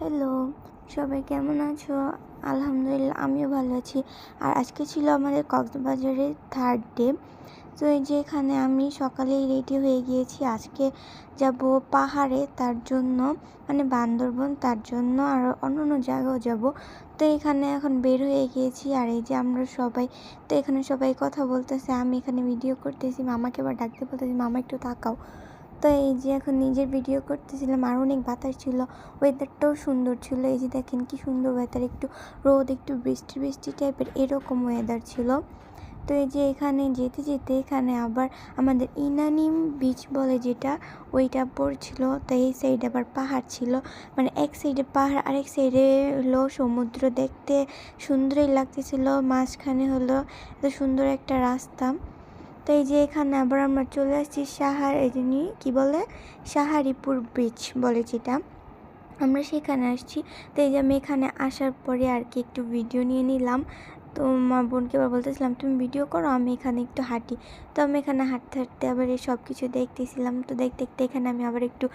Hello সবাই কেমন আছো? আলহামদুলিল্লাহ, আমিও ভালো আছি। আর আজকে ছিল আমাদের কক্সবাজারের থার্ড ডে তো এই যে এখানে আমি সকালেই রেডি হয়ে গিয়েছি। আজকে যাব পাহাড়ে, তার জন্য মানে বান্দরবন, তার জন্য আর অন্য অন্য জায়গাও যাব। তো এখানে এখন বের হয়ে গিয়েছি। আর এই যে আমরা সবাই, তো এখানে সবাই কথা বলতেছে, আমি এখানে ভিডিও করতেছি, মামাকে আবার ডাকতে বলতেছি, মামা, একটু তাকাও। তো এই যে এখন নিজের ভিডিও করতেছিলাম, আর অনেক বাতাস ছিল ওয়েদারটাও সুন্দর ছিল, এই যে দেখেন কি সুন্দর ওয়েদার একটু রোদ, একটু বৃষ্টি বৃষ্টি টাইপের এরকম ওয়েদার ছিল। তো এই যে এখানে যেতে যেতে এখানে আবার আমাদের ইনানিম বিচ বলে যেটা, ওইটা পড়ছিল তো এই সাইডে আবার পাহাড় ছিল। মানে এক সাইডে পাহাড়, আরেক সাইডে হলো সমুদ্র, দেখতে সুন্দরই লাগতেছিল, মাঝখানে হলো এত সুন্দর একটা রাস্তা। তো এই যে এখানে আবার আমরা চলে আসছি সাহার, এই যিনি কী বলে? সাহারিপুর ব্রিজ বলে যেটা। আমরা সেখানে আসছি। তো এই যে আমি এখানে আসার পরে আর কি একটু ভিডিও নিয়ে নিলাম। তো মা বোনকে আবার বলতেছিলাম, তুমি ভিডিও করো, আমি এখানে একটু হাঁটি। তো আমি এখানে হাঁটতে হাঁটতে আবার এই সব কিছু দেখতেছিলাম। তো দেখতে দেখতে এখানে আমি আবার একটু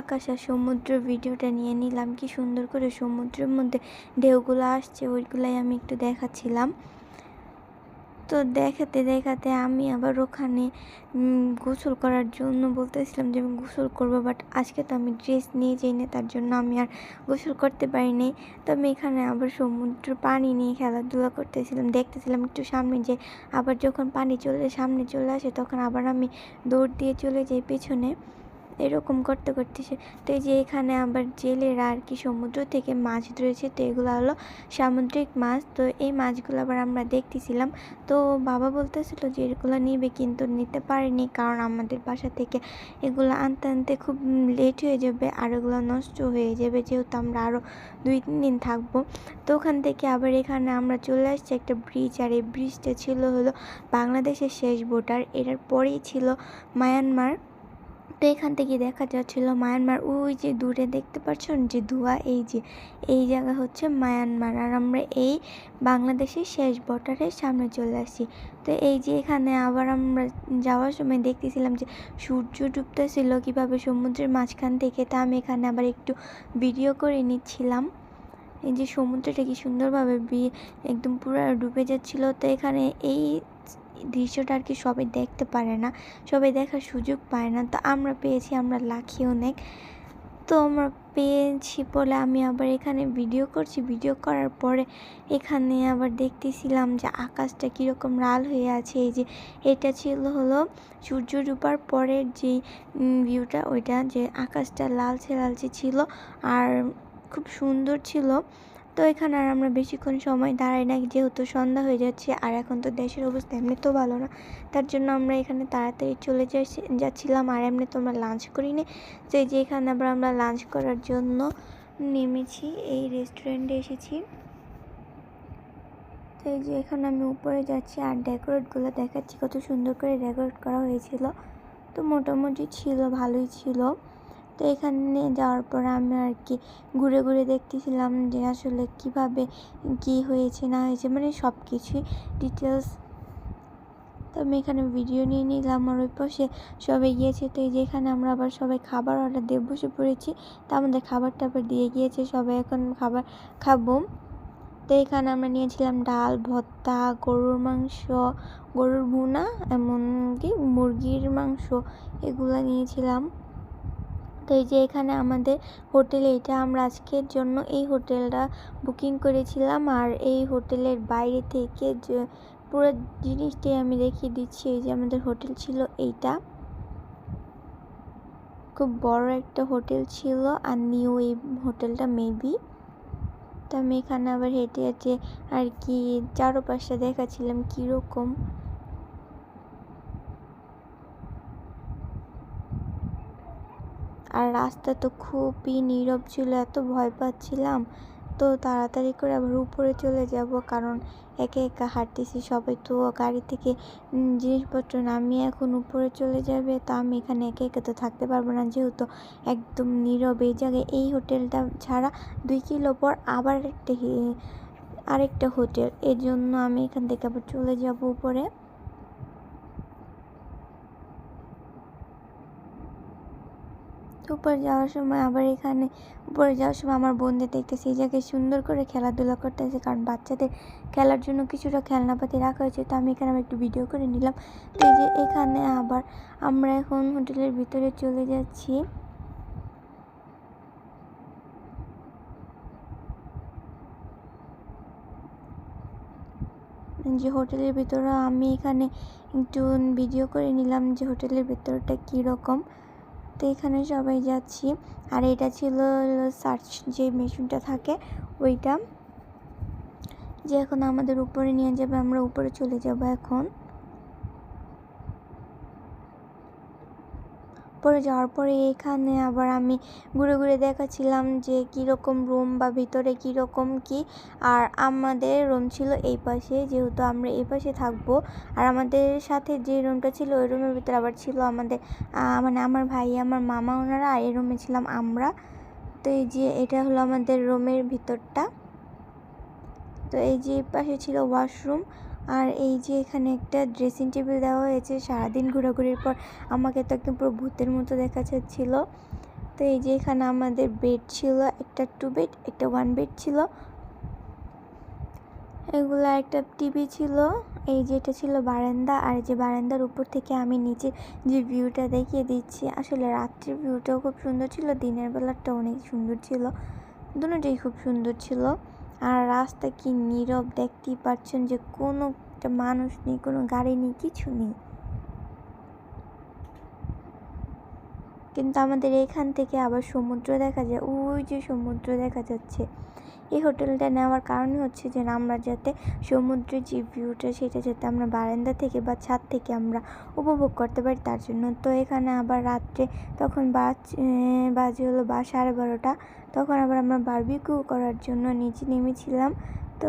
আকাশ আর সমুদ্র ভিডিওটা নিয়ে নিলাম। কি সুন্দর করে সমুদ্রের মধ্যে ঢেউগুলো আসছে, ওইগুলাই আমি একটু দেখাচ্ছিলাম। তো দেখাতে দেখাতে আমি আবার ওখানে গোসল করার জন্য বলতেছিলাম যে আমি গোসল করব বাট আজকে তো আমি ড্রেস নিয়ে যাই না তার জন্য আমি আর গোসল করতে পারিনি। তো আমি এখানে আবার সমুদ্র পানি নিয়ে খেলাধুলা করতেছিলাম, দেখতেছিলাম একটু সামনে যে আবার যখন পানি চলে, সামনে চলে আসে, তখন আবার আমি দৌড় দিয়ে চলে যাই পেছনে। এরকম করতে করতে সে তো এই যে এখানে আবার জেলেরা আর কি সমুদ্র থেকে মাছ ধরেছে, তো এগুলো হলো সামুদ্রিক মাছ। তো এই মাছগুলো আবার আমরা দেখতেছিলাম। তো বাবা বলতেছিল যে এগুলো নিবে কিন্তু নিতে পারেনি কারণ আমাদের বাসা থেকে এগুলো আনতে আনতে খুব লেট হয়ে যাবে আর এগুলো নষ্ট হয়ে যাবে যেহেতু আমরা আরও দুই তিন দিন থাকব। তো ওখান থেকে আবার এখানে আমরা চলে আসছি একটা ব্রিজ আর এই ব্রিজটা ছিল হলো বাংলাদেশের শেষ ভোটার এটার পরেই ছিল মায়ানমার তো এখান থেকে দেখা যাচ্ছিল মায়ানমার। ওই যে দূরে দেখতে পাচ্ছেন যে ধোঁয়া, এই যে, এই জায়গা হচ্ছে মায়ানমার। আর আমরা এই বাংলাদেশের শেষ বর্ডারের সামনে চলে আসছি। তো এই যে এখানে আবার আমরা যাওয়ার সময় দেখতেছিলাম যে সূর্য ডুবতেছিল কীভাবে সমুদ্রের মাঝখান থেকে। তা আমি এখানে আবার একটু ভিডিও করে নিচ্ছিলাম। এই যে সমুদ্রটা কি সুন্দরভাবে একদম পুরো ডুবে যাচ্ছিল। তো এখানে এই দৃশ্যটা আর কি সবাই দেখতে পারে না, সবাই দেখার সুযোগ পায় না। তো আমরা পেয়েছি, আমরা লাখি অনেক। তো আমরা পেয়েছি বলে আমি আবার এখানে ভিডিও করছি। ভিডিও করার পরে এখানে আবার দেখতেছিলাম যে আকাশটা কীরকম লাল হয়ে আছে। এই যে এটা ছিল হলো সূর্য ডুবার পরের যে ভিউটা ওইটা যে আকাশটা লালচে লালচে ছিল আর খুব সুন্দর ছিল। তো এখানে আর আমরা বেশিক্ষণ সময় দাঁড়াই না যেহেতু সন্ধ্যা হয়ে যাচ্ছে আর এখন তো দেশের অবস্থা এমনি তো ভালো না। তার জন্য আমরা এখানে তাড়াতাড়ি চলে যাচ্ছিলাম আর এমনি তো আমরা লাঞ্চ করিনি। তো যে এখানে আবার আমরা লাঞ্চ করার জন্য নেমেছি, এই রেস্টুরেন্টে এসেছি। তো এই যে এখানে আমি উপরে যাচ্ছি আর ডেকোরেটগুলো দেখাচ্ছি, কত সুন্দর করে ডেকোরেট করা হয়েছিল। তো মোটামুটি ছিল, ভালোই ছিল। তো এখানে যাওয়ার পর আমি আর কি ঘুরে ঘুরে দেখতেছিলাম যে আসলে কীভাবে কি হয়েছে, না হয়েছে মানে সব কিছুই ডিটেলস তো আমি এখানে ভিডিও নিয়ে নিলাম আর ওই পাশে সবাই গিয়েছে। তো এই যে এখানে আমরা আবার সবাই খাবার অর্ডার দিয়ে বসে পড়েছি। তো আমাদের খাবার টাবার দিয়ে গিয়েছে, সবাই এখন খাবার খাব। তো এখানে আমরা নিয়েছিলাম ডাল, ভর্তা, গরুর মাংস, গরুর ভুনা, এমনকি মুরগির মাংস, এগুলো নিয়েছিলাম। তো এই যে এখানে আমাদের হোটেলে, এটা আমরা আজকের জন্য এই হোটেলটা বুকিং করেছিলাম। আর এই হোটেলের বাইরে থেকে যে পুরো জিনিসটাই আমি দেখিয়ে দিচ্ছি, এই যে আমাদের হোটেল ছিল এইটা। খুব বড় একটা হোটেল ছিল, আর নিউ এই হোটেলটা মেবি। তো আমি এখানে আবার হেঁটে হেঁটে আর কি চারোপাশটা দেখাচ্ছিলাম কীরকম। আর রাস্তা তো খুবই নীরব ছিল, এত ভয় পাচ্ছিলাম। তো তাড়াতাড়ি করে আবার উপরে চলে যাব, কারণ একে একা হাঁটতেছি। সবাই তো গাড়ি থেকে জিনিসপত্র নামিয়ে এখন উপরে চলে যাবে। তো আমি এখানে একে একে তো থাকতে পারব না, যেহেতু একদম নীরব। এই জায়গায়, এই হোটেলটা ছাড়া দুই কিলো পর আবার একটা আরেকটা হোটেল। এই জন্য আমি এখান থেকে আবার চলে যাব উপরে। উপরে যাওয়ার সময় আবার এখানে উপরে যাওয়ার সময় আমার বোনদের দেখতেছি, এই জায়গায় সুন্দর করে খেলাধুলা করতেছে। কারণ বাচ্চাদের খেলার জন্য কিছুটা খেলনাপাতি রাখা হয়েছে, তো আমি এখানে একটু ভিডিও করে নিলাম। তো এই যে এখানে আবার আমরা এখন হোটেলের ভিতরে চলে যাচ্ছি। যে হোটেলের ভিতরে আমি এখানে একটু ভিডিও করে নিলাম যে হোটেলের ভিতরটা কীরকম। তো এখানে সবাই যাচ্ছি। আর এটা ছিল সার্চ যে মেশিনটা থাকে, ওইটা। যে এখন আমাদের উপরে নিয়ে যাবে, আমরা উপরে চলে যাব এখন। পরে যাওয়ার পরে এখানে আবার আমি ঘুরে ঘুরে দেখাচ্ছিলাম যে কীরকম রুম বা ভিতরে কীরকম কি। আর আমাদের রুম ছিল এই পাশে, যেহেতু আমরা এই পাশে থাকব। আর আমাদের সাথে যে রুমটা ছিল, ওই রুমের ভিতরে আবার ছিল আমাদের মানে আমার ভাই, আমার মামা ওনারা, আর এই রুমে ছিলাম আমরা। তো এই যে এটা হলো আমাদের রুমের ভিতরটা। তো এই যে পাশে ছিল ওয়াশরুম আর এই যে এখানে একটা ড্রেসিং টেবিল দেওয়া হয়েছে, সারাদিন ঘোরাঘুরির পর আমাকে তো একদম পুরো ভূতের মতো দেখা যাচ্ছিল। তো এই যে এখানে আমাদের বেড ছিল, একটা টু বেড একটা ওয়ান বেড ছিল। এগুলো একটা টিভি ছিল, এই যে এটা ছিল বারান্দা, আর যে বারান্দার উপর থেকে আমি নিচে যে ভিউটা দেখিয়ে দিচ্ছি, আসলে রাত্রির ভিউটাও খুব সুন্দর ছিল, দিনের বেলাটা অনেক সুন্দর ছিল। দুটোটাই খুব সুন্দর ছিল। আর রাস্তা কি নীরব দেখতেই পাচ্ছেন যে কোনো একটা মানুষ নেই, কোনো গাড়ি নেই, কিছু নেই। কিন্তু আমাদের এখান থেকে আবার সমুদ্র দেখা যায়, ওই যে সমুদ্র দেখা যাচ্ছে। এই হোটেলটা নেওয়ার কারণ হচ্ছে যে আমরা যাতে সমুদ্রের যে ভিউটা সেটা যাতে আমরা বারান্দা থেকে বা ছাদ থেকে আমরা উপভোগ করতে পারি, তার জন্য। তো এখানে আবার রাত্রে তখন বাজ বাজে হলো বা সাড়ে বারোটা, তখন আবার আমরা বারবিকিউ করার জন্য নিচে নেমেছিলাম। তো